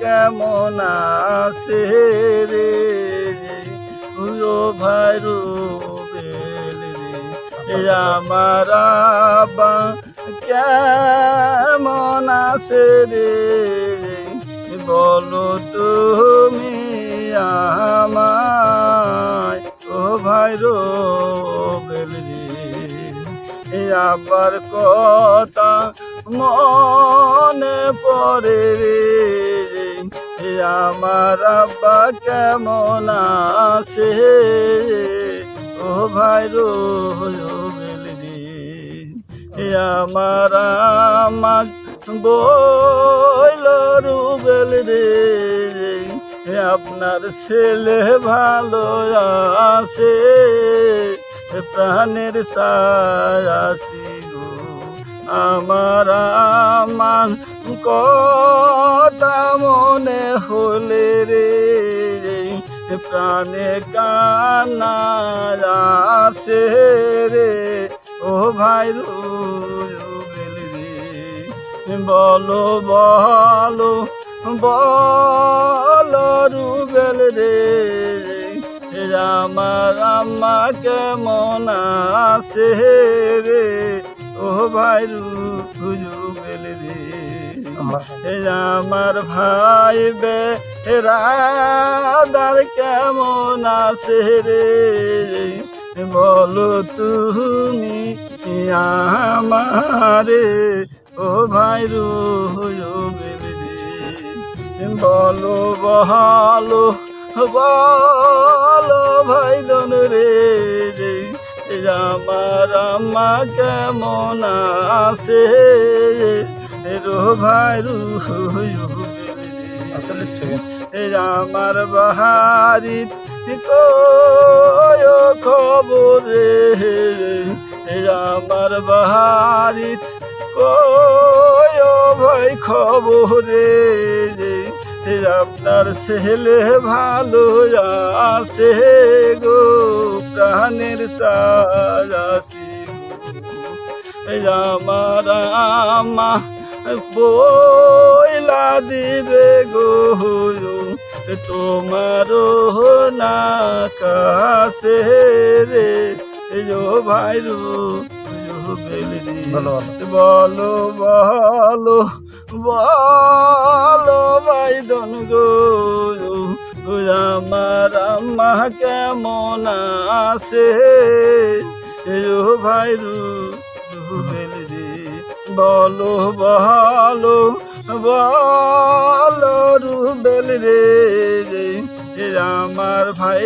কেমন আছে রে? ও ভাই রুবেল রে। আমার আব্বা কেমন আছে রে? বলো তুমি আমায় ও ভাই রোবেল রে। আবার কথা মনে পড়ে রে আমার আব্বা কেমন আছে? ও ভাই রোবেল রে আমার আমার বইল রুবেল রে। আপনার ছেলে ভালো আছে। প্রাণের সায়াসি গো আমার আমার কথা মনে হলে রে, প্রাণে কান্না আসে রে। ও ভাই রে, বলো বলো বলো রুবেল রে, আমার আম্মা কেমন আছে রে? ও ভাই রুবেল রে। আমার ভাই বে রাদার কেমন আছে রে? বলো তুমি আমারে, ও ভাই রুবেল রে। বলো বলো বলো আমার আম্মা কেমন আছে? রো ভাই রুবেল আমার বাহারি কয় খবর রে আমার বাহারি কয় ভাই খবর রে। আপনার ছেলে ভালো আছে গো প্রাণের সাজাসি আমার আমা বইলা দিবে গো তোমার না কাছে রে। যো ভাই রো বেল বলো। বলো ভাই গো আমার আম্মা কেমন আছে ভাই রুবেল বলো বলো বলো রুবেল রে আমার ভাই